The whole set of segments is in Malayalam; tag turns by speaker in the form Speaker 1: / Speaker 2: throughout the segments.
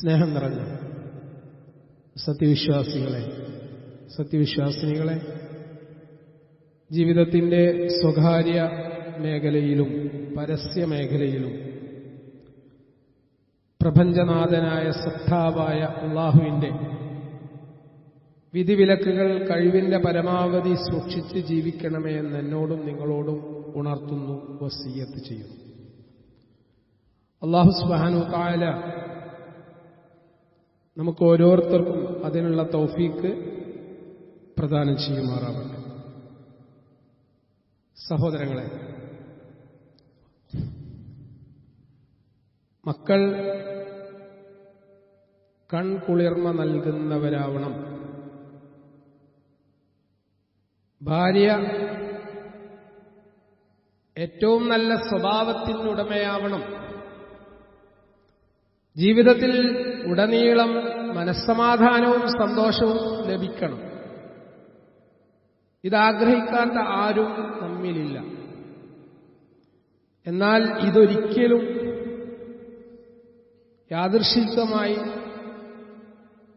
Speaker 1: സ്നേഹം നിറഞ്ഞ സത്യവിശ്വാസികളെ സത്യവിശ്വാസിനികളെ ജീവിതത്തിന്റെ സ്വകാര്യ മേഖലയിലും പരസ്യ മേഖലയിലും പ്രപഞ്ചനാഥനായ സത്താവായ അള്ളാഹുവിന്റെ വിധിവിലക്കുകൾ കഴിവിന്റെ പരമാവധി സൂക്ഷിച്ച് ജീവിക്കണമേ എന്ന് എന്നോടും നിങ്ങളോടും ഉണർത്തുന്നു വസീയത്ത് ചെയ്യുന്നു. അള്ളാഹു സുബാനു താല നമുക്ക് ഓരോരുത്തർക്കും അതിനുള്ള തൗഫീക്ക് പ്രദാനം ചെയ്യുമാറാവട്ടെ. സഹോദരങ്ങളെ മക്കൾ കൺകുളിർമ നൽകുന്നവരാവണം. ഭാര്യ ഏറ്റവും നല്ല സ്വഭാവത്തിനുടമയാവണം. ജീവിതത്തിൽ ഉടനീളം മനസ്സമാധാനവും സന്തോഷവും ലഭിക്കണം. ഇതാഗ്രഹിക്കാത്ത ആരും തമ്മിലില്ല. എന്നാൽ ഇതൊരിക്കലും യാദൃശികമായി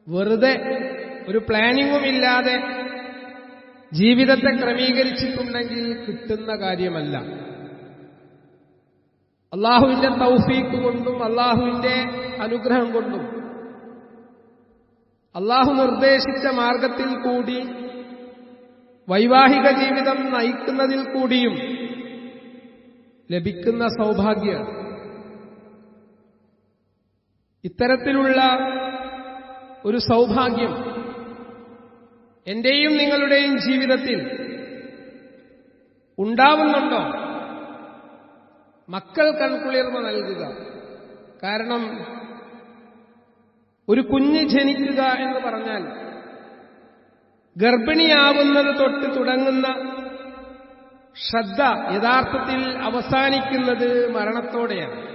Speaker 1: വെറുതെ ഒരു പ്ലാനിങ്ങും ഇല്ലാതെ ജീവിതത്തെ ക്രമീകരിച്ചിട്ടുണ്ടെങ്കിൽ കിട്ടുന്ന കാര്യമല്ല. അള്ളാഹുവിന്റെ തൗഫീക്ക് കൊണ്ടും അള്ളാഹുവിന്റെ അനുഗ്രഹം കൊണ്ടും. അള്ളാഹു നിർദ്ദേശിച്ച മാർഗത്തിൽ കൂടി വൈവാഹിക ജീവിതം നയിക്കുന്നതിൽ കൂടിയും ലഭിക്കുന്ന സൗഭാഗ്യ ഇത്തരത്തിലുള്ള ഒരു സൗഭാഗ്യം എന്റെയും നിങ്ങളുടെയും ജീവിതത്തിൽ ഉണ്ടാവുന്നുണ്ടോ? മക്കൾ കൺകുളിർമ നൽകുക. കാരണം ഒരു കുഞ്ഞ് ജനിക്കുക എന്ന് പറഞ്ഞാൽ ഗർഭിണിയാവുന്നത് തൊട്ട് തുടങ്ങുന്ന ശ്രദ്ധ യഥാർത്ഥത്തിൽ അവസാനിക്കുന്നത് മരണത്തോടെയാണ്.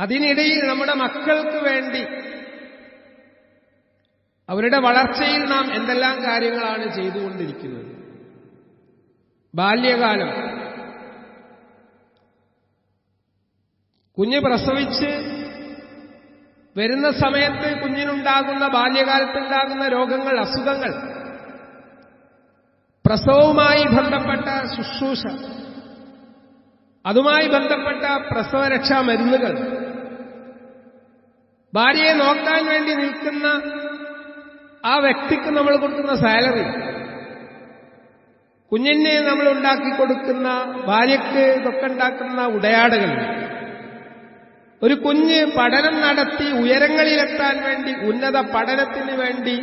Speaker 1: അതിനിടയിൽ നമ്മുടെ മക്കൾക്ക് വേണ്ടി അവരുടെ വളർച്ചയിൽ നാം എന്തെല്ലാം കാര്യങ്ങളാണ് ചെയ്തുകൊണ്ടിരിക്കുന്നത്? ബാല്യകാലം. കുഞ്ഞ് പ്രസവിച്ച് വരുന്ന സമയത്ത് കുഞ്ഞിനുണ്ടാകുന്ന ബാല്യകാലത്തുണ്ടാകുന്ന രോഗങ്ങൾ അസുഖങ്ങൾ പ്രസവവുമായി ബന്ധപ്പെട്ട ശുശ്രൂഷ അതുമായി ബന്ധപ്പെട്ട പ്രസവരക്ഷാ മരുന്നുകൾ ഭാര്യയെ നോക്കാൻ വേണ്ടി നിൽക്കുന്ന ആ വ്യക്തിക്ക് നമ്മൾ കൊടുക്കുന്ന സാലറി കുഞ്ഞിനെ നമ്മൾ ഉണ്ടാക്കി കൊടുക്കുന്ന ഭാര്യയ്ക്ക് ഇതൊക്കെ ഉണ്ടാക്കുന്ന ഉടയാടകൾ ഒരു കുഞ്ഞ് പഠനം നടത്തി ഉയരങ്ങളിലെത്താൻ വേണ്ടി ഉന്നത പഠനത്തിന് വേണ്ടി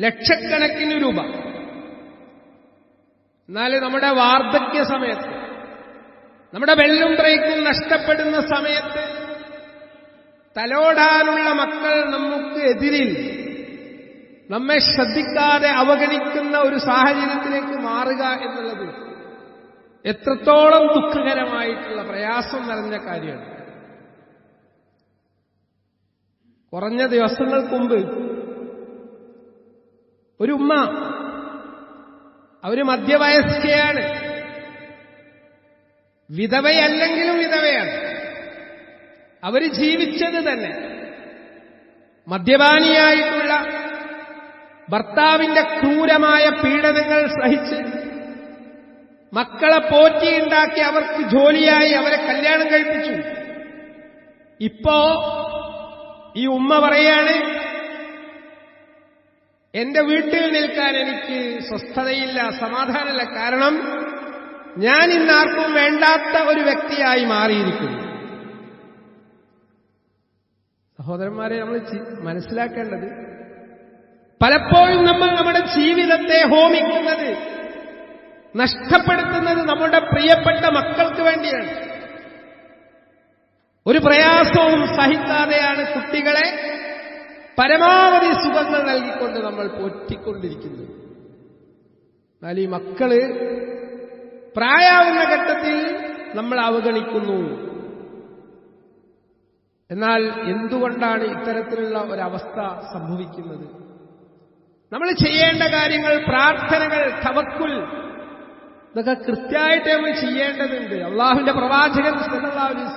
Speaker 1: ലക്ഷക്കണക്കിന് രൂപ. എന്നാൽ നമ്മുടെ വാർദ്ധക്യ സമയത്ത് നമ്മുടെ വെള്ളും ബ്രേക്കും നഷ്ടപ്പെടുന്ന സമയത്ത് തലോടാനുള്ള മക്കൾ നമുക്ക് എതിരിൽ നമ്മെ ശ്രദ്ധിക്കാതെ അവഗണിക്കുന്ന ഒരു സാഹചര്യത്തിലേക്ക് മാറുക എന്നുള്ളത് എത്രത്തോളം ദുഃഖകരമായിട്ടുള്ള പ്രയാസം നിറഞ്ഞ കാര്യമാണ്. കുറഞ്ഞ ദിവസങ്ങൾക്ക് മുമ്പ് ഒരു ഉമ്മ അവർ മധ്യവയസ്കയാണ്. വിധവയല്ലെങ്കിലും വിധവയാണ്. അവർ ജീവിച്ചത് തന്നെ. മദ്യപാനിയായിട്ടുള്ള ഭർത്താവിന്റെ ക്രൂരമായ പീഡനങ്ങൾ സഹിച്ച് മക്കളെ പോറ്റിയുണ്ടാക്കി അവർക്ക് ജോലിയായി അവരെ കല്യാണം കഴിപ്പിച്ചു. ഇപ്പോ ഈ ഉമ്മ പറയാണ് എന്റെ വീട്ടിൽ നിൽക്കാൻ എനിക്ക് സ്വസ്ഥതയില്ല സമാധാനമില്ല. കാരണം ഞാൻ ഇന്നാർക്കും വേണ്ടാത്ത ഒരു വ്യക്തിയായി മാറിയിരിക്കുന്നു. സഹോദരന്മാരെ നമ്മൾ മനസ്സിലാക്കേണ്ടത് പലപ്പോഴും നമ്മൾ നമ്മുടെ ജീവിതത്തെ ഹോമിക്കുന്നത് നഷ്ടപ്പെടുത്തുന്നത് നമ്മുടെ പ്രിയപ്പെട്ട മക്കൾക്ക് വേണ്ടിയാണ്. ഒരു പ്രയാസവും സഹിക്കാതെയാണ് കുട്ടികളെ പരമാവധി സുഖങ്ങൾ നൽകിക്കൊണ്ട് നമ്മൾ പോറ്റിക്കൊണ്ടിരിക്കുന്നത്. എന്നാൽ ഈ മക്കൾ പ്രായാവുന്ന ഘട്ടത്തിൽ നമ്മൾ അവഗണിക്കുന്നു. എന്നാൽ എന്തുകൊണ്ടാണ് ഇത്തരത്തിലുള്ള ഒരവസ്ഥ സംഭവിക്കുന്നത്? നമ്മൾ ചെയ്യേണ്ട കാര്യങ്ങൾ പ്രാർത്ഥനകൾ തവക്കുൽ ഇതൊക്കെ കൃത്യമായിട്ട് നമ്മൾ ചെയ്യേണ്ടതുണ്ട്. അള്ളാഹുവിന്റെ പ്രവാചകൻ സല്ലല്ലാഹു അലൈഹി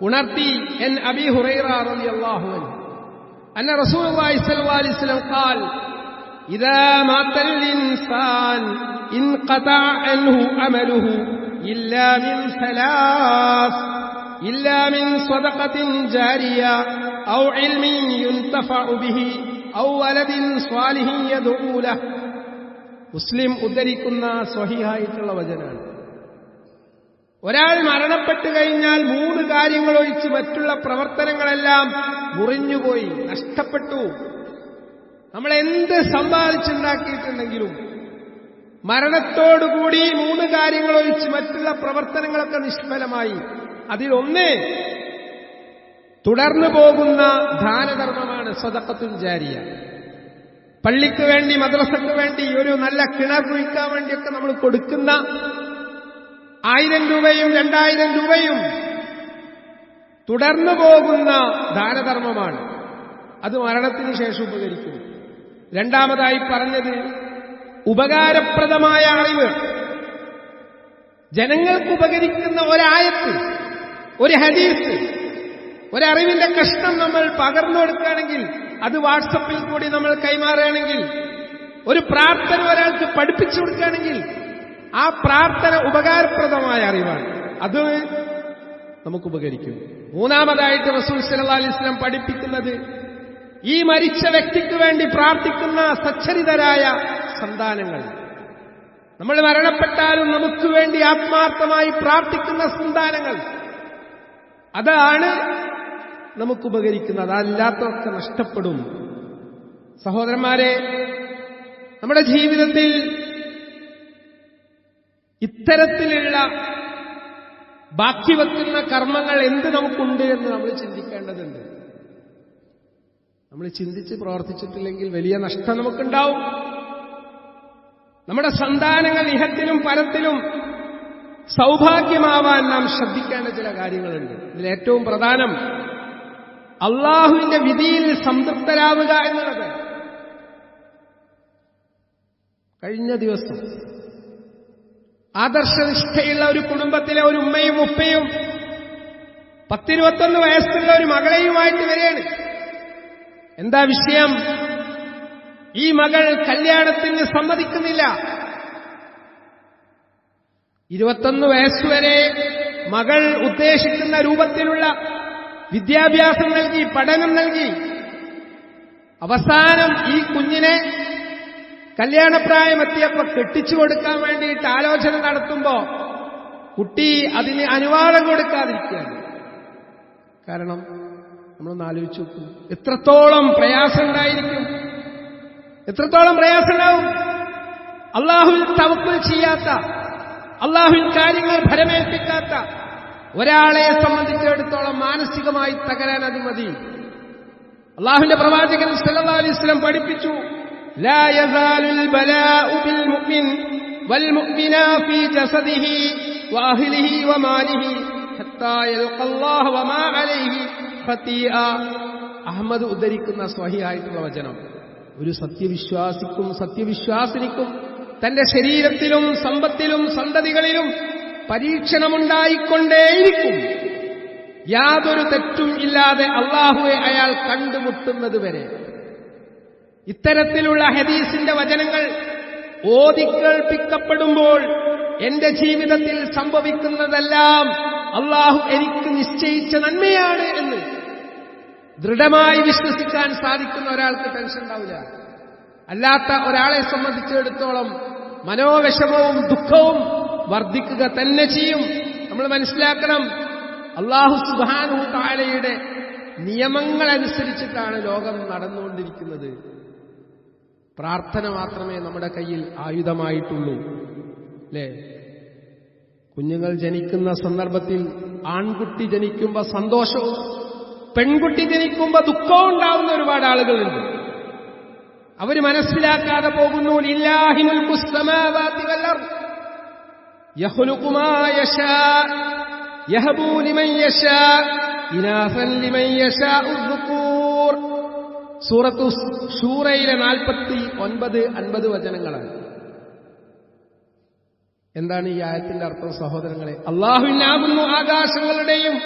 Speaker 1: ഉണർത്തി എൻ അബി ഹുറൈറ റളിയല്ലാഹു അൻഹു അന്ന റസൂലുള്ളാഹി സ്വല്ലല്ലാഹു അലൈഹി വസല്ലം ഖാൽ ഇദാ മാത്തൽ ഇൻസാൻ انقطع عنه عمله إلا من ثلاث إلا من صدقة جارية أو علم ينتفع به أو ولد صالح يدعو له മുസ്ലിം ഉദ്ധരിക്കുന്ന സ്വഹിഹായിട്ടുള്ള വചനാണ് ഒരാൾ മരണപ്പെട്ടു കഴിഞ്ഞാൽ മൂന്ന് കാര്യങ്ങൾ ഒഴിച്ച് മറ്റുള്ള പ്രവർത്തനങ്ങളെല്ലാം മുറിഞ്ഞുപോയി നഷ്ടപ്പെട്ടു. നമ്മൾ എന്ത് സമ്പാദിച്ചുണ്ടാക്കിയിട്ടുണ്ടെങ്കിലും മരണത്തോടുകൂടി മൂന്ന് കാര്യങ്ങൾ ഒഴിച്ച് മറ്റുള്ള പ്രവർത്തനങ്ങളൊക്കെ നിഷ്ഫലമായി. അതിലൊന്ന് തുടർന്നു പോകുന്ന ദാനധർമ്മമാണ് സ്വതക്കത്തും ജാരിയ. പള്ളിക്ക് വേണ്ടി മദ്രസക്ക് വേണ്ടി ഒരു നല്ല കിണർ കുഴിക്കാൻ വേണ്ടിയൊക്കെ നമ്മൾ കൊടുക്കുന്ന ആയിരം രൂപയും രണ്ടായിരം രൂപയും തുടർന്നു പോകുന്ന ദാനധർമ്മമാണ്. അത് മരണത്തിന് ശേഷം ഉപകരിക്കും രണ്ടാമതായി പറഞ്ഞത് ഉപകാരപ്രദമായ അറിവ്. ജനങ്ങൾക്ക് ഉപകരിക്കുന്ന ഒരായത്ത് ഒരു ഹദീസ് ഒരറിവിന്റെ കഷ്ണം നമ്മൾ പകർന്നു കൊടുക്കുകയാണെങ്കിൽ അത് വാട്സപ്പിൽ കൂടി നമ്മൾ കൈമാറുകയാണെങ്കിൽ ഒരു പ്രാർത്ഥന ഒരാൾക്ക് പഠിപ്പിച്ചു കൊടുക്കുകയാണെങ്കിൽ ആ പ്രാർത്ഥന ഉപകാരപ്രദമായ അറിവാണ്. അത് നമുക്ക് ഉപകരിക്കും. മൂന്നാമതായിട്ട് റസൂൽ സല്ലാ അലിസ്ലാം പഠിപ്പിക്കുന്നത് ഈ മരിച്ച വ്യക്തിക്ക് വേണ്ടി പ്രാർത്ഥിക്കുന്ന സച്ചരിതരായ സന്താനങ്ങൾ. നമ്മൾ മരണപ്പെട്ടാലും നമുക്ക് വേണ്ടി ആത്മാർത്ഥമായി പ്രാർത്ഥിക്കുന്ന സന്താനങ്ങൾ. അതാണ് നമുക്ക് ഉപകരിക്കുന്നത്. അതല്ലാത്തതൊക്കെ നഷ്ടപ്പെടും. സഹോദരന്മാരെ നമ്മുടെ ജീവിതത്തിൽ ഇത്തരത്തിലുള്ള ബാക്കി വെക്കുന്ന കർമ്മങ്ങൾ എന്ത് നമുക്കുണ്ട് എന്ന് നമ്മൾ ചിന്തിക്കേണ്ടതുണ്ട്. നമ്മൾ ചിന്തിച്ച് പ്രവർത്തിച്ചിട്ടില്ലെങ്കിൽ വലിയ നഷ്ടം നമുക്കുണ്ടാവും. നമ്മുടെ സന്താനങ്ങൾ ഇഹത്തിലും പരത്തിലും സൗഭാഗ്യമാവാൻ നാം ശ്രദ്ധിക്കേണ്ട ചില കാര്യങ്ങളുണ്ട്. ഇതിൽ ഏറ്റവും പ്രധാനം അള്ളാഹുവിന്റെ വിധിയിൽ സംതൃപ്തരാവുക എന്നുള്ളത്. കഴിഞ്ഞ ദിവസം ആദർശനിഷ്ഠയുള്ള ഒരു കുടുംബത്തിലെ ഒരു ഉമ്മയും ഉപ്പയും പത്തിരുപത്തൊന്ന് വയസ്സുള്ള ഒരു മകളെയുമായിട്ട് വരികയാണ്. എന്താ വിഷയം? ഈ മകൾ കല്യാണത്തിന് സമ്മതിക്കുന്നില്ല. ഇരുപത്തൊന്ന് വയസ്സുവരെ മകൾ ഉദ്ദേശിക്കുന്ന രൂപത്തിലുള്ള വിദ്യാഭ്യാസം നൽകി പഠനം നൽകി. അവസാനം ഈ കുഞ്ഞിനെ കല്യാണപ്രായമെത്തിയപ്പോൾ കെട്ടിച്ചു കൊടുക്കാൻ വേണ്ടിയിട്ട് ആലോചന നടത്തുമ്പോ കുട്ടി അതിന് അനുവാദം കൊടുക്കാതിരിക്കുകയാണ്. കാരണം നമ്മളൊന്ന് ആലോചിച്ചു നോക്കൂ. എത്രത്തോളം പ്രയാസമുണ്ടായിരിക്കും. എത്രത്തോളം പ്രയാസമുണ്ടാവും. അള്ളാഹുവിൽ തവക്കുൽ ചെയ്യാത്ത അള്ളാഹുവിൽ കാര്യങ്ങൾ ഫലമേൽപ്പിക്കാത്ത ഒരാളെ സംബന്ധിച്ചിടത്തോളം മാനസികമായി തകരാൻ അത് മതി. അള്ളാഹുവിന്റെ പ്രവാചകൻ സല്ലാ അലൈഹി പഠിപ്പിച്ചു. لا يزال البلاء بالمؤمن والمؤمنة في جسده وأهله وماله حتى يلقى الله وما عليه خطيئة അഹമ്മദ് ഉദ്ധരിക്കുന്ന സ്വഹിയായിട്ടുള്ള വചനം ഒരു സത്യവിശ്വാസിക്കും സത്യവിശ്വാസിനിക്കും തന്റെ ശരീരത്തിലും സമ്പത്തിലും സന്തതികളിലും പരീക്ഷണമുണ്ടായിക്കൊണ്ടേയിരിക്കും യാതൊരു തെറ്റും ഇല്ലാതെ അള്ളാഹുവെ അയാൾ കണ്ടുമുട്ടുന്നത് വരെ ഇത്തരത്തിലുള്ള ഹദീസിന്റെ വചനങ്ങൾ ഓതിക്കേൾപ്പിക്കപ്പെടുമ്പോൾ എന്റെ ജീവിതത്തിൽ സംഭവിക്കുന്നതെല്ലാം അള്ളാഹു എനിക്ക് നിശ്ചയിച്ച നന്മയാണ് എന്ന് ദൃഢമായി വിശ്വസിക്കാൻ സാധിക്കുന്ന ഒരാൾക്ക് ടെൻഷൻ ഉണ്ടാവില്ല. അല്ലാത്ത ഒരാളെ സംബന്ധിച്ചിടത്തോളം മനോവിഷമവും ദുഃഖവും വർദ്ധിക്കുക തന്നെ ചെയ്യും. നമ്മൾ മനസ്സിലാക്കണം അള്ളാഹു സുബാനു താഴയുടെ നിയമങ്ങളനുസരിച്ചിട്ടാണ് ലോകം നടന്നുകൊണ്ടിരിക്കുന്നത്. പ്രാർത്ഥന മാത്രമേ നമ്മുടെ കയ്യിൽ ആയുധമായിട്ടുള്ളൂ. അല്ലേ കുഞ്ഞുങ്ങൾ ജനിക്കുന്ന സന്ദർഭത്തിൽ ആൺകുട്ടി ജനിക്കുമ്പോൾ സന്തോഷവും പെൺകുട്ടി ജനിക്കുമ്പോൾ ദുഃഖവും ഉണ്ടാവുന്ന ഒരുപാട് ആളുകളുണ്ട്. അവർ മനസ്സിലാക്കാതെ പോകുന്നു യശാ യഹബു ലിമൻ യശാ ഇനാസൻ ലിമൻ യശാ സൂറത്തു ഷൂറയിലെ നാൽപ്പത്തി ഒൻപത് അൻപത് വചനങ്ങളാണ്. എന്താണ് ഈ ആയത്തിന്റെ അർത്ഥം സഹോദരങ്ങളെ? അള്ളാഹുവിനാകുന്നു ആകാശങ്ങളുടെയും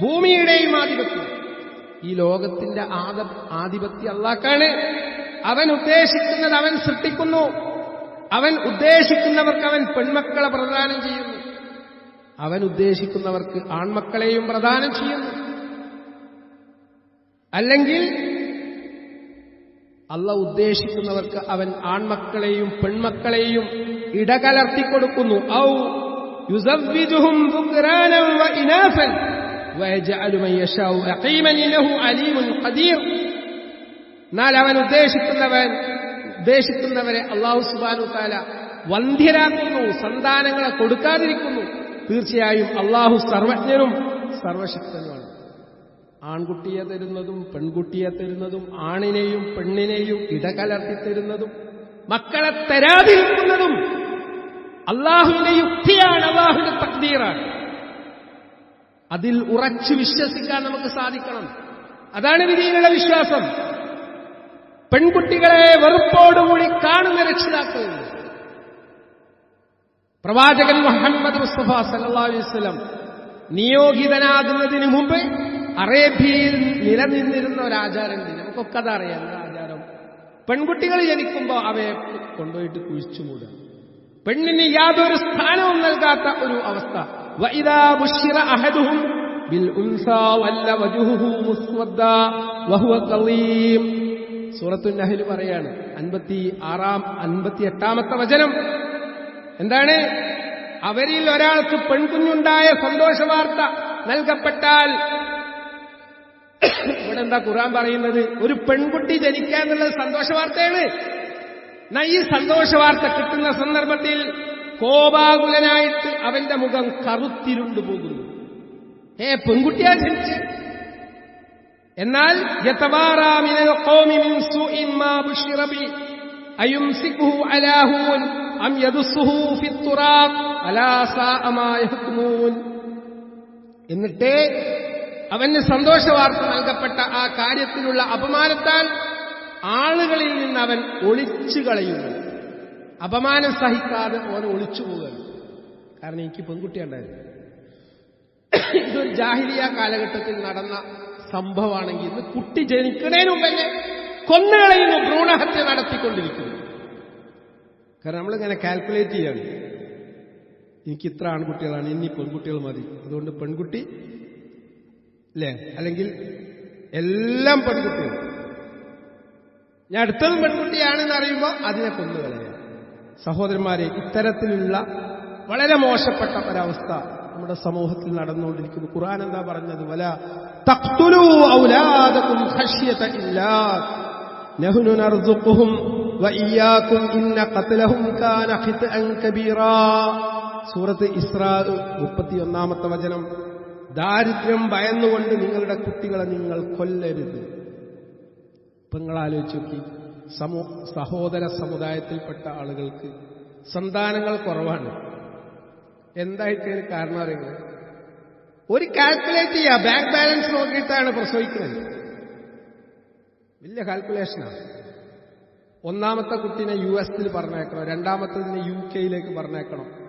Speaker 1: ഭൂമിയുടെയും ആധിപത്യം. ഈ ലോകത്തിന്റെ ആദ- ആധിപത്യം അള്ളാക്കാണ്. അവൻ ഉദ്ദേശിക്കുന്നത് അവൻ സൃഷ്ടിക്കുന്നു. അവൻ ഉദ്ദേശിക്കുന്നവർക്ക് അവൻ പെൺമക്കളെ പ്രദാനം ചെയ്യുന്നു. അവൻ ഉദ്ദേശിക്കുന്നവർക്ക് ആൺമക്കളെയും പ്രദാനം ചെയ്യുന്നു. അല്ലെങ്കിൽ അല്ല ഉദ്ദേശിക്കുന്നവർക്ക് അവൻ ആൺമക്കളെയും പെൺമക്കളെയും ഇടകലർത്തിക്കൊടുക്കുന്നു. ഔ യുസവ്വിജുഹും വ ഇനാഫൻ മൻ യശാഉ അഖീമൻ ഖദീർ. എന്നാൽ അവൻ ഉദ്ദേശിക്കുന്നവൻ ഉദ്ദേശിക്കുന്നവരെ അള്ളാഹു സുബാനു താല വന്ധ്യരാക്കുന്നു സന്താനങ്ങളെ കൊടുക്കാതിരിക്കുന്നു. തീർച്ചയായും അള്ളാഹു സർവജ്ഞനും സർവശക്തനുമാണ്. ആൺകുട്ടിയെ തരുന്നതും പെൺകുട്ടിയെ തരുന്നതും ആണിനെയും പെണ്ണിനെയും ഇടകലർത്തി തരുന്നതും മക്കളെ തരാതിരിക്കുന്നതും അള്ളാഹുവിന്റെ യുക്തിയാണ് അള്ളാഹുവിന്റെ തക്തീറാണ് അതിൽ ഉറച്ചു വിശ്വസിക്കാൻ നമുക്ക് സാധിക്കണം. അതാണ് വിധിയിലുള്ള വിശ്വാസം. പെൺകുട്ടികളെ വെറുപ്പോടുകൂടി കാണുന്ന രക്ഷിതാക്കൾ. പ്രവാചകൻ മുഹമ്മദ് മുസ്തഫ വസല്ലം നിയോഗിതനാകുന്നതിന് മുമ്പ് അറേബ്യയിൽ നിലനിന്നിരുന്ന ഒരു ആചാരമുണ്ട്. നമുക്കൊക്കെ അതറിയാം ആചാരം? പെൺകുട്ടികൾ ജനിക്കുമ്പോൾ അവയെ കൊണ്ടുപോയിട്ട് കുഴിച്ചു മൂടുക. പെണ്ണിന് യാതൊരു സ്ഥാനവും നൽകാത്ത ഒരു അവസ്ഥ. സൂറത്തു നഹൽ പറയാണ് അൻപത്തി ആറാം അൻപത്തി എട്ടാമത്തെ വചനം. എന്താണ്? അവരിൽ ഒരാൾക്ക് പെൺകുഞ്ഞുണ്ടായ സന്തോഷ വാർത്ത നൽകപ്പെട്ടാൽ ഇവിടെ എന്താ ഖുറാൻ പറയുന്നത്? ഒരു പെൺകുട്ടി ജനിക്കുക എന്നുള്ളത് സന്തോഷ വാർത്തയാണ്. എന്നാ ഈ സന്തോഷ വാർത്ത കിട്ടുന്ന സന്ദർഭത്തിൽ കോപാകുലനായിട്ട് അവന്റെ മുഖം കറുത്തിരുണ്ടു പോകുന്നു. ഏ പെൺകുട്ടിയാ ജനിച്ച്. എന്നാൽ എന്നിട്ടേ അവന് സന്തോഷവാർത്ത നൽകപ്പെട്ട ആ കാര്യത്തിലുള്ള അപമാനത്താൽ ആളുകളിൽ നിന്ന് അവൻ ഒളിച്ചു കളയുന്നു. അപമാനം സഹിക്കാതെ ഓൻ ഒളിച്ചു പോകുന്നു കാരണം എനിക്ക് പെൺകുട്ടിയുണ്ടായിരുന്നു ഇതൊരു ജാഹിലിയ കാലഘട്ടത്തിൽ നടന്ന സംഭവമാണെങ്കിൽ ഇന്ന് കുട്ടി ജനിക്കുന്നതിന് മുമ്പേ കൊന്നുകളയുന്നു ഭ്രൂണഹത്യ നടത്തിക്കൊണ്ടിരിക്കുന്നു. കാരണം നമ്മളിങ്ങനെ കാൽക്കുലേറ്റ് ചെയ്യാണ്. എനിക്ക് ഇത്ര ആൺകുട്ടികളാണ് ഇനി പെൺകുട്ടികൾ മതി. അതുകൊണ്ട് പെൺകുട്ടി അല്ലേ അല്ലെങ്കിൽ എല്ലാം പെൺകുട്ടികൾ. ഞാൻ അടുത്തതും പെൺകുട്ടിയാണെന്ന് അറിയുമ്പോൾ അതിനെ കൊന്നുകളയുക സഹോദരന്മാരെ ഇത്തരത്തിലുള്ള വളരെ മോശപ്പെട്ട ഒരവസ്ഥ നമ്മുടെ സമൂഹത്തിൽ നടന്നുകൊണ്ടിരിക്കുന്നു. ഖുർആൻ എന്താ പറഞ്ഞത്? വല തഖ്തുലു ഔലാദകും ഖശ്യത ഇല്ലാ. നഹ്നു വഇയ്യാകും ഇന്ന ഖത്ലഹും കാന ഖിത്അൻ കബീറാ. സൂറത്ത് ഇസ്രാ മുപ്പത്തിയൊന്നാമത്തെ വചനം. ദാരിദ്ര്യം ഭയന്നുകൊണ്ട് നിങ്ങളുടെ കുട്ടികളെ നിങ്ങൾ കൊല്ലരുത്. ആലോചിച്ച് നോക്കി. സമൂ സഹോദര സമുദായത്തിൽപ്പെട്ട ആളുകൾക്ക് സന്താനങ്ങൾ കുറവാണ്. എന്തായിട്ട് കാരണം അറിയുന്നത് ഒരു കാൽക്കുലേറ്റ് ചെയ്യുക ബാങ്ക് ബാലൻസ് നോക്കിയിട്ടാണ് പ്രസവിക്കുന്നത്. വലിയ കാൽക്കുലേഷനാണ് ഒന്നാമത്തെ കുട്ടീനെ യു എസിൽ പറഞ്ഞേക്കണം രണ്ടാമത്തതിനെ യു കെയിലേക്ക് പറഞ്ഞേക്കണം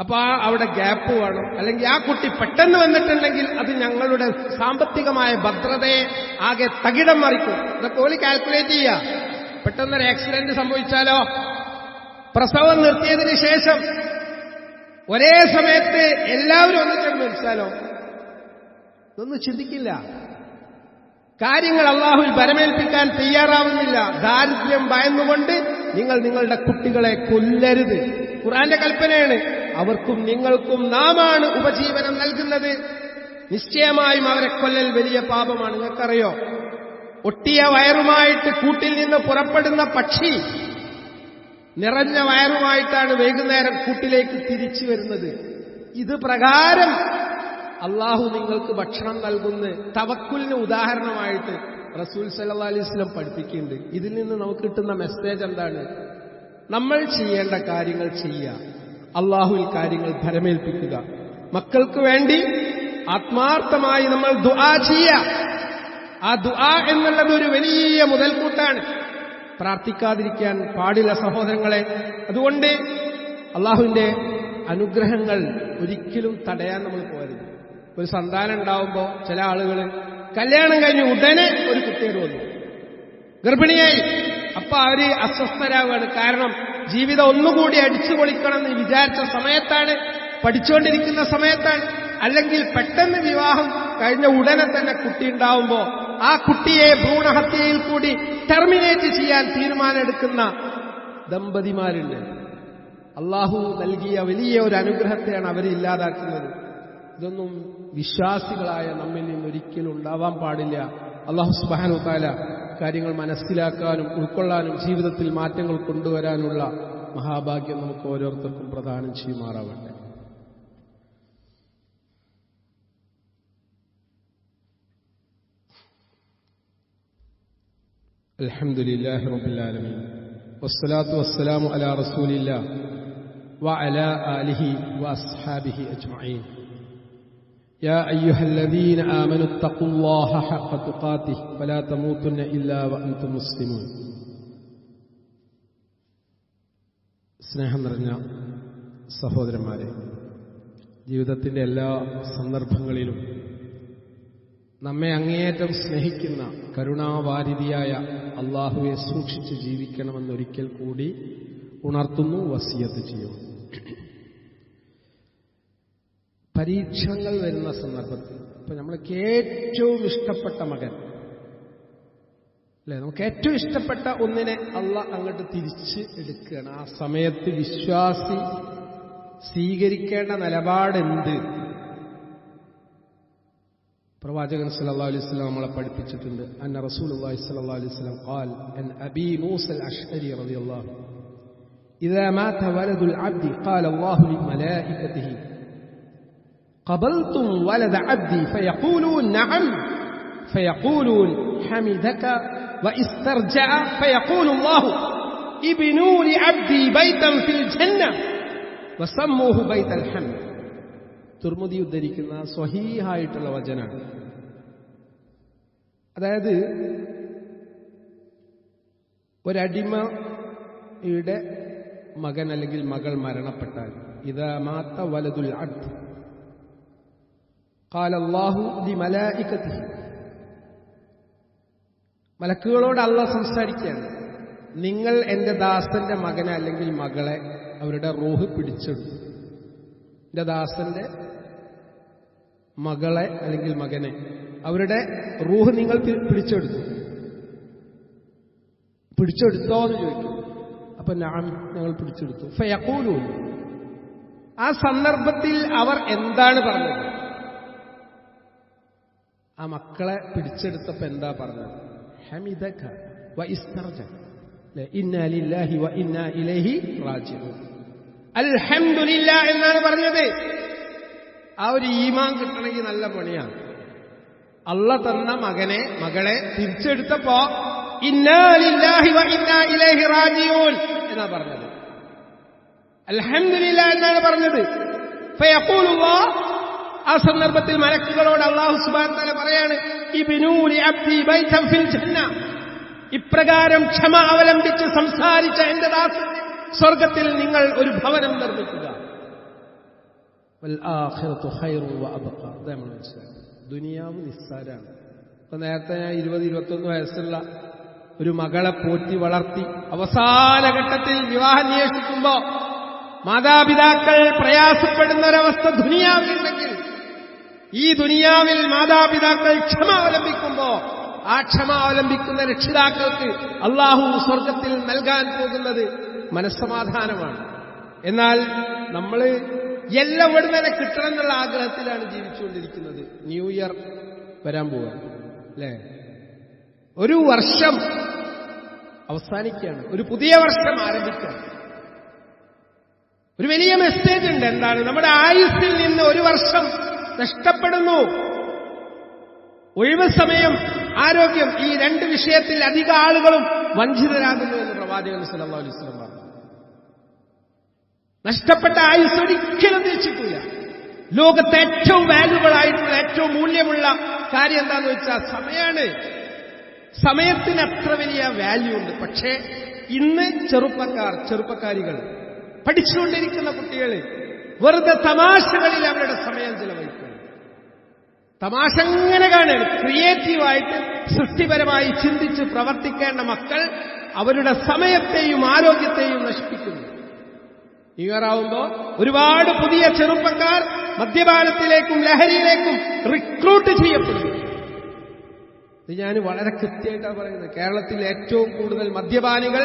Speaker 1: അപ്പൊ ആ അവിടെ ഗ്യാപ്പ് വേണം. അല്ലെങ്കിൽ ആ കുട്ടി പെട്ടെന്ന് വന്നിട്ടുണ്ടെങ്കിൽ അത് ഞങ്ങളുടെ സാമ്പത്തികമായ ഭദ്രതയെ ആകെ തകിടം മറിക്കും. ഇതൊക്കെ ഓൽ കാൽക്കുലേറ്റ് ചെയ്യുക പെട്ടെന്നൊരു ആക്സിഡന്റ് സംഭവിച്ചാലോ? പ്രസവം നിർത്തിയതിന് ശേഷം ഒരേ സമയത്ത് എല്ലാവരും ഒന്നിച്ചു മരിച്ചാലോ? ഇതൊന്നും ചിന്തിക്കില്ല. കാര്യങ്ങൾ അള്ളാഹുൽ പരമേൽപ്പിക്കാൻ തയ്യാറാവുന്നില്ല. ദാരിദ്ര്യം ഭയന്നുകൊണ്ട് നിങ്ങൾ നിങ്ങളുടെ കുട്ടികളെ കൊല്ലരുത്. ഖുറാന്റെ കൽപ്പനയാണ്. അവർക്കും നിങ്ങൾക്കും നാമാണ് ഉപജീവനം നൽകുന്നത്. നിശ്ചയമായും അവരെ കൊല്ലൽ വലിയ പാപമാണ്. നിങ്ങൾക്കറിയോ? ഒട്ടിയ വയറുമായിട്ട് കൂട്ടിൽ നിന്ന് പുറപ്പെടുന്ന പക്ഷി നിറഞ്ഞ വയറുമായിട്ടാണ് വൈകുന്നേരം കൂട്ടിലേക്ക് തിരിച്ചു വരുന്നത്. ഇത് പ്രകാരം അള്ളാഹു നിങ്ങൾക്ക് ഭക്ഷണം നൽകുന്ന തവക്കുലിന് ഉദാഹരണമായിട്ട് റസൂൽ സല്ലാ അലൈഹി സ്വലം പഠിപ്പിക്കുന്നുണ്ട്. ഇതിൽ നിന്ന് നമുക്ക് കിട്ടുന്ന മെസ്സേജ് എന്താണ്? നമ്മൾ ചെയ്യേണ്ട കാര്യങ്ങൾ ചെയ്യുക. അള്ളാഹുവിൽ കാര്യങ്ങൾ ഭരമേൽപ്പിക്കുക. മക്കൾക്ക് വേണ്ടി ആത്മാർത്ഥമായി നമ്മൾ ദുആ ചെയ്യ ആ ദുആ എന്നുള്ളത് ഒരു വലിയ മുതൽക്കൂട്ടാണ്. പ്രാർത്ഥിക്കാതിരിക്കാൻ പാടില്ല സഹോദരങ്ങളെ. അതുകൊണ്ട് അള്ളാഹുവിന്റെ അനുഗ്രഹങ്ങൾ ഒരിക്കലും തടയാൻ നമ്മൾ പോകരുത്. ഒരു സന്താനം ഉണ്ടാവുമ്പോൾ ചില ആളുകൾ കല്യാണം കഴിഞ്ഞ് ഉടനെ ഒരു കുട്ടിയോട് വന്നു. ഗർഭിണിയായി. അപ്പൊ അവർ അസ്വസ്ഥരാകുകയാണ് കാരണം ജീവിതം ഒന്നുകൂടി അടിച്ചു പൊളിക്കണം എന്ന് വിചാരിച്ച സമയത്താണ് പഠിച്ചുകൊണ്ടിരിക്കുന്ന സമയത്താണ്. അല്ലെങ്കിൽ പെട്ടെന്ന് വിവാഹം കഴിഞ്ഞ ഉടനെ തന്നെ കുട്ടി ഉണ്ടാവുമ്പോ ആ കുട്ടിയെ ഭ്രൂണഹത്യയിൽ കൂടി ടെർമിനേറ്റ് ചെയ്യാൻ തീരുമാനമെടുക്കുന്ന ദമ്പതിമാരുണ്ട്. അള്ളാഹു നൽകിയ വലിയ ഒരു അനുഗ്രഹത്തെയാണ് അവർ ഇല്ലാതാക്കുന്നത്. ഇതൊന്നും വിശ്വാസികളായ നമ്മിൽ നിന്ന് ഒരിക്കലും ഉണ്ടാവാൻ പാടില്ല. അള്ളാഹു സുബാനു താല കാര്യങ്ങൾ മനസ്സിലാക്കാനും ഉൾക്കൊള്ളാനും ജീവിതത്തിൽ മാറ്റങ്ങൾ കൊണ്ടുവരാനുള്ള മഹാഭാഗ്യം നമുക്ക് ഓരോരുത്തർക്കും പ്രദാനം ചെയ്യുമാറാവട്ടെ. അലഹമുല്ലാഹി വസ്സലാത്തു വസ്സലാമു അലാ റസൂലില്ല വ അലാ അലിഹി വ അസ്ഹാബിഹി അജ്മഈൻ. يا أيها الذين آمنوا اتقوا الله حق تقاته فلا تموتن إلا وأنتم مسلمون സ്നേഹം നിറഞ്ഞ സഹോദരന്മാരെ ജീവിതത്തിൻ്റെ എല്ലാ സന്ദർഭങ്ങളിലും നമ്മെ അങ്ങേയറ്റം സ്നേഹിക്കുന്ന കരുണാവാരിധിയായ അള്ളാഹുവെ സൂക്ഷിച്ച് ജീവിക്കണമെന്നൊരിക്കൽ കൂടി ഉണർത്തുന്നു വസിയത്ത് ചെയ്യുന്നു പരീക്ഷണങ്ങൾ വരുന്ന സന്ദർഭത്തിൽ ഇപ്പൊ നമ്മൾക്ക് ഏറ്റവും ഇഷ്ടപ്പെട്ട മകൻ അല്ലെ നമുക്ക് ഏറ്റവും ഇഷ്ടപ്പെട്ട ഒന്നിനെ അള്ള അങ്ങോട്ട് തിരിച്ച് എടുക്കുകയാണ് ആ സമയത്ത് വിശ്വാസി സ്വീകരിക്കേണ്ട നിലപാടെന്ത് പ്രവാചകൻ സല്ലല്ലാഹു അലൈഹി വസല്ലം നമ്മളെ പഠിപ്പിച്ചിട്ടുണ്ട് അന്ന റസൂലുള്ളാഹി സ്വല്ലല്ലാഹു അലൈഹി വസല്ലം ഖാൽ അൻ അബി മൂസ അൽ-അശ്അരി റളിയല്ലാഹു إذا مات ولد العبد قال الله لملائكته قبلتم ولد عبدي فيقولون نعم فيقولون حمدك واسترجع فيقول الله ابنوا لعبدي بيتا في الجنة وسموه بيت الحمد തുർമുദി ഉദ്ധരിക്കുന്ന സ്വഹീഹായിട്ടുള്ള വചനാണ് അതായത് ഒരടിമയുടെ മകൻ അല്ലെങ്കിൽ മകൾ മരണപ്പെട്ടാൽ ഇതാ മാത്ത വലതുൽ അബ്ദ് قال الله لملائكته മലക്കുകളോട് അല്ല സംസാരിക്കുകയാണ് നിങ്ങൾ എന്റെ ദാസന്റെ മകനെ അല്ലെങ്കിൽ മകളെ അവരുടെ റൂഹ് പിടിച്ചെടുത്തു എന്റെ ദാസന്റെ മകളെ അല്ലെങ്കിൽ മകനെ അവരുടെ റൂഹ് നിങ്ങൾ പി- പിടിച്ചെടുത്തു പിടിച്ചെടുത്തോ എന്ന് ചോദിക്കും അപ്പൊ ഞാൻ ഞങ്ങൾ പിടിച്ചെടുത്തു ഫയക്കൂലു ആ സന്ദർഭത്തിൽ അവർ എന്താണ് പറഞ്ഞത് ആ മക്കളെ പിടിച്ചെടുത്തപ്പോ എന്താ പറഞ്ഞത്? ഹമിദക വ ഇസ്തർജ. വ ഇന്നാ ഇലൈഹി എന്നാണ് പറഞ്ഞത്. ആ ഒരു ഈമാൻ കിട്ടണമെങ്കിൽ നല്ല പണിയാണ്. അള്ള തന്ന മകനെ മകളെ തിരിച്ചെടുത്തപ്പോ ഇന്നാ ലില്ലാഹി വ ഇന്നാ ഇലൈഹി എന്നാ പറഞ്ഞത്. അൽഹംദുലില്ല എന്നാണ് പറഞ്ഞത്. ഫയഖൂലുല്ലാഹ് ആ സന്ദർഭത്തിൽ മലക്കുകളോട് അള്ളാഹു സുബാൻ തല പറയാണ് ഇപ്രകാരം ക്ഷമ അവലംബിച്ച് സംസാരിച്ച എന്റെ ദാസൻ സ്വർഗത്തിൽ നിങ്ങൾ ഒരു ഭവനം നിർമ്മിക്കുക. ദുനിയാവ് നിസ്സാരാണ്. ഇപ്പൊ നേരത്തെ ഞാൻ ഇരുപത് ഇരുപത്തൊന്ന് വയസ്സുള്ള ഒരു മകളെ പോറ്റി വളർത്തി അവസാന ഘട്ടത്തിൽ വിവാഹം അന്വേഷിക്കുമ്പോ മാതാപിതാക്കൾ പ്രയാസപ്പെടുന്ന ഒരവസ്ഥ ദുനിയാവിലുണ്ടെങ്കിൽ ഈ ദുനിയാവിൽ മാതാപിതാക്കൾ ക്ഷമ അവലംബിക്കുമ്പോ ആ ക്ഷമ അവലംബിക്കുന്ന രക്ഷിതാക്കൾക്ക് അള്ളാഹു സ്വർഗത്തിൽ നൽകാൻ പോകുന്നത് മനസ്സമാധാനമാണ്. എന്നാൽ നമ്മൾ എല്ലാം ഇവിടെ തന്നെ കിട്ടണം എന്നുള്ള ആഗ്രഹത്തിലാണ് ജീവിച്ചുകൊണ്ടിരിക്കുന്നത്. ന്യൂ ഇയർ വരാൻ പോവുക അല്ലേ? ഒരു വർഷം അവസാനിക്കുകയാണ്. ഒരു പുതിയ വർഷം ആരംഭിക്കുകയാണ്. ഒരു വലിയ മെസ്സേജ് ഉണ്ട്. എന്താണ്? നമ്മുടെ ആയുസ്സിൽ നിന്ന് ഒരു വർഷം നഷ്ടപ്പെടുന്നു. ഒഴിവ് സമയം ആരോഗ്യം ഈ രണ്ട് വിഷയത്തിൽ അധിക ആളുകളും വഞ്ചിതരാകുന്നു എന്ന് പ്രവാചകൻ സല്ലല്ലാഹു അലൈഹി വസല്ലം പറഞ്ഞു. നഷ്ടപ്പെട്ട ആയുസ് ഒരിക്കലും തിരിച്ചിട്ടില്ല ലോകത്തെ ഏറ്റവും വാല്യുബിൾ ആയിട്ടുള്ള ഏറ്റവും മൂല്യമുള്ള കാര്യം എന്താന്ന് വെച്ചാൽ സമയമാണ് സമയത്തിന് അത്ര വലിയ വാല്യൂ ഉണ്ട്. പക്ഷേ ഇന്ന് ചെറുപ്പക്കാർ ചെറുപ്പക്കാരികൾ പഠിച്ചുകൊണ്ടിരിക്കുന്ന കുട്ടികൾ വെറുതെ തമാശകളിൽ അവരുടെ സമയം ചിലവഴിക്കുന്നു തമാശങ്ങനെ കാണുകയാണ് ക്രിയേറ്റീവായിട്ട് സൃഷ്ടിപരമായി ചിന്തിച്ച് പ്രവർത്തിക്കേണ്ട മക്കൾ അവരുടെ സമയത്തെയും ആരോഗ്യത്തെയും നശിപ്പിക്കുന്നു. ഇയറാവുമ്പോ ഒരുപാട് പുതിയ ചെറുപ്പക്കാർ മദ്യപാനത്തിലേക്കും ലഹരിയിലേക്കും റിക്രൂട്ട് ചെയ്യപ്പെടുന്നു. ഇത് ഞാൻ വളരെ കൃത്യമായിട്ടാണ് പറയുന്നത്. കേരളത്തിൽ ഏറ്റവും കൂടുതൽ മദ്യപാനികൾ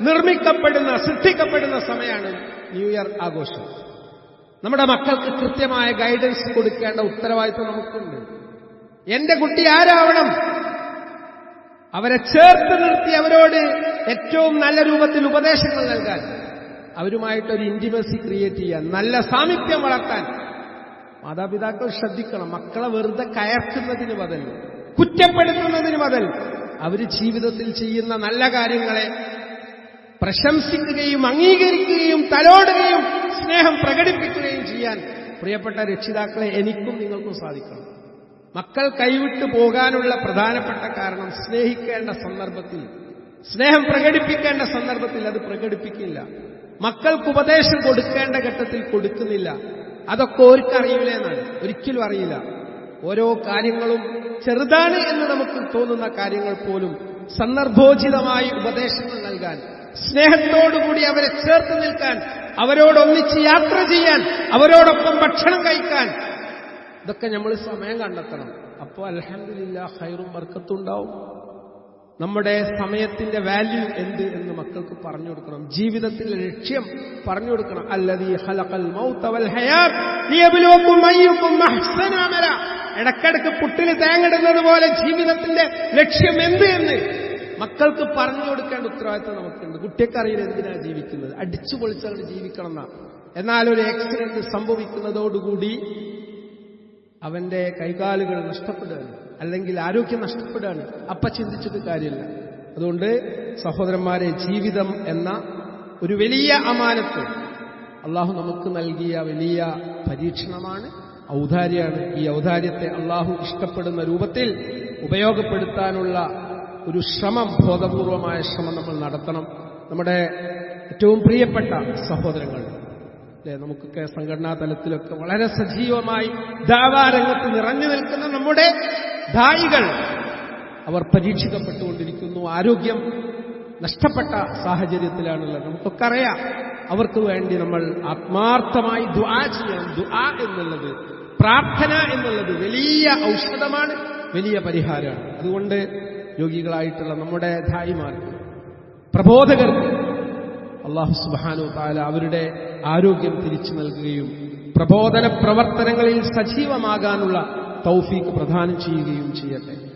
Speaker 1: നിർമ്മിക്കപ്പെടുന്ന സൃഷ്ടിക്കപ്പെടുന്ന സമയമാണ് ന്യൂ ഇയർ ആഘോഷം. നമ്മുടെ മക്കൾക്ക് കൃത്യമായ ഗൈഡൻസ് കൊടുക്കേണ്ട ഉത്തരവാദിത്വം നമുക്കുണ്ട്. എന്റെ കുട്ടി ആരാവണം? അവരെ ചേർത്ത് നിർത്തി അവരോട് ഏറ്റവും നല്ല രൂപത്തിൽ ഉപദേശങ്ങൾ നൽകാൻ. അവരുമായിട്ടൊരു ഇന്റിമസി ക്രിയേറ്റ് ചെയ്യാൻ നല്ല സാമീപ്യം വളർത്താൻ. മാതാപിതാക്കൾ ശ്രദ്ധിക്കണം മക്കളെ വെറുതെ കയർക്കുന്നതിന് ബദൽ കുറ്റപ്പെടുത്തുന്നതിന് ബദൽ. അവർ ജീവിതത്തിൽ ചെയ്യുന്ന നല്ല കാര്യങ്ങളെ പ്രശംസിക്കുകയും അംഗീകരിക്കുകയും തലോടുകയും സ്നേഹം പ്രകടിപ്പിക്കുകയും ചെയ്യാൻ പ്രിയപ്പെട്ട രക്ഷിതാക്കളെ എനിക്കും നിങ്ങൾക്കും സാധിക്കണം. മക്കൾ കൈവിട്ടു പോകാനുള്ള പ്രധാനപ്പെട്ട കാരണം സ്നേഹിക്കേണ്ട സന്ദർഭത്തിൽ സ്നേഹം പ്രകടിപ്പിക്കേണ്ട സന്ദർഭത്തിൽ അത് പ്രകടിപ്പിക്കില്ല. മക്കൾക്ക് ഉപദേശം കൊടുക്കേണ്ട ഘട്ടത്തിൽ കൊടുക്കുന്നില്ല. അതൊക്കെ ഓർക്കറിയില്ല എന്നാണ്. ഒരിക്കലും അറിയില്ല. ഓരോ കാര്യങ്ങളും ചെറുതാണ് എന്ന് നമുക്ക് തോന്നുന്ന കാര്യങ്ങൾ പോലും സന്ദർഭോചിതമായി ഉപദേശങ്ങൾ നൽകാൻ സ്നേഹത്തോടുകൂടി അവരെ ചേർത്ത് നിൽക്കാൻ അവരോടൊന്നിച്ച് യാത്ര ചെയ്യാൻ അവരോടൊപ്പം ഭക്ഷണം കഴിക്കാൻ. ഇതൊക്കെ നമ്മൾ സമയം കണ്ടെത്തണം. അപ്പോൾ അലഹമില്ല ഹൈറും വർക്കത്തും ഉണ്ടാവും. നമ്മുടെ സമയത്തിന്റെ വാല്യൂ എന്ത് എന്ന് മക്കൾക്ക് പറഞ്ഞു കൊടുക്കണം. ജീവിതത്തിലെ ലക്ഷ്യം പറഞ്ഞു കൊടുക്കണം. അല്ലതി അമല ഇടക്കിടക്ക് പുട്ടിന് തേങ്ങിടുന്നത് പോലെ ജീവിതത്തിന്റെ ലക്ഷ്യം എന്ത് എന്ന് മക്കൾക്ക് പറഞ്ഞു കൊടുക്കേണ്ട ഉത്തരവാദിത്വം നമുക്കുണ്ട്. കുട്ടിയൊക്കെ അറിയില്ല എന്തിനാ ജീവിക്കുന്നത്? അടിച്ചു പൊളിച്ചാണ് ജീവിക്കണം എന്നാ. എന്നാൽ ഒരു ആക്സിഡന്റ് സംഭവിക്കുന്നതോടുകൂടി അവന്റെ കൈകാലുകൾ നഷ്ടപ്പെടുകയാണ്. അല്ലെങ്കിൽ ആരോഗ്യം നഷ്ടപ്പെടുകയാണ്. അപ്പ ചിന്തിച്ചിട്ട് കാര്യമില്ല. അതുകൊണ്ട് സഹോദരന്മാരെ ജീവിതം എന്ന ഒരു വലിയ അമാനത്ത് അള്ളാഹു നമുക്ക് നൽകിയ വലിയ പരീക്ഷണമാണ് ഔദാര്യാണ് ഈ ഔദാര്യത്തെ അള്ളാഹു ഇഷ്ടപ്പെടുന്ന രൂപത്തിൽ ഉപയോഗപ്പെടുത്താനുള്ള ഒരു ശ്രമം ബോധപൂർവമായ ശ്രമം നമ്മൾ നടത്തണം. നമ്മുടെ ഏറ്റവും പ്രിയപ്പെട്ട സഹോദരങ്ങൾ. അല്ലെ നമുക്കൊക്കെ സംഘടനാ തലത്തിലൊക്കെ വളരെ സജീവമായി ദാവാരംഗത്ത് നിറഞ്ഞു നിൽക്കുന്ന നമ്മുടെ ധായികൾ അവർ പരീക്ഷിക്കപ്പെട്ടുകൊണ്ടിരിക്കുന്നു. ആരോഗ്യം നഷ്ടപ്പെട്ട സാഹചര്യത്തിലാണുള്ളത്. നമുക്കൊക്കെ അറിയാം. അവർക്ക് വേണ്ടി നമ്മൾ ആത്മാർത്ഥമായി ദുആ ചെയ്യണം. ദുആ എന്നുള്ളത് പ്രാർത്ഥന എന്നുള്ളത് വലിയ ഔഷധമാണ് വലിയ പരിഹാരമാണ്. അതുകൊണ്ട് രോഗികളായിട്ടുള്ള നമ്മുടെ ധായിമാർക്ക് പ്രബോധകർക്ക് അള്ളാഹു സുബാനു താല അവരുടെ ആരോഗ്യം തിരിച്ചു നൽകുകയും പ്രബോധന പ്രവർത്തനങ്ങളിൽ സജീവമാകാനുള്ള തൗഫീക്ക് പ്രദാനം ചെയ്യുകയും ചെയ്യട്ടെ.